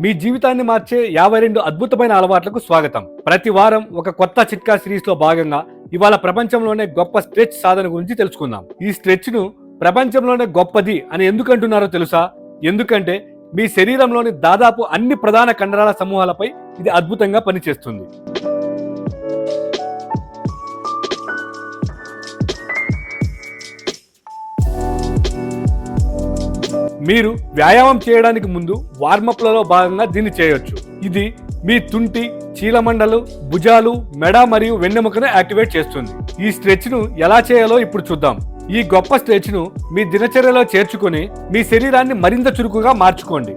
మీ జీవితాన్ని మార్చే యాభై రెండు అద్భుతమైన అలవాట్లకు స్వాగతం. ప్రతి వారం ఒక కొత్త చిట్కా సిరీస్లో భాగంగా ఇవాళ ప్రపంచంలోనే గొప్ప స్ట్రెచ్ సాధన గురించి తెలుసుకుందాం. ఈ స్ట్రెచ్ను ప్రపంచంలోనే గొప్పది అని ఎందుకంటున్నారో తెలుసా? ఎందుకంటే మీ శరీరంలోని దాదాపు అన్ని ప్రధాన కండరాల సమూహాలపై ఇది అద్భుతంగా పనిచేస్తుంది. మీరు వ్యాయామం చేయడానికి ముందు వార్మప్లలో భాగంగా దీన్ని చేయొచ్చు. ఇది మీ తుంటి చీలమండలు భుజాలు మెడ మరియు వెన్నెముకను యాక్టివేట్ చేస్తుంది. ఈ స్ట్రెచ్ను ఎలా చేయాలో ఇప్పుడు చూద్దాం. ఈ గొప్ప స్ట్రెచ్ను మీ దినచర్యలో చేర్చుకొని మీ శరీరాన్ని మరింత చురుకుగా మార్చుకోండి.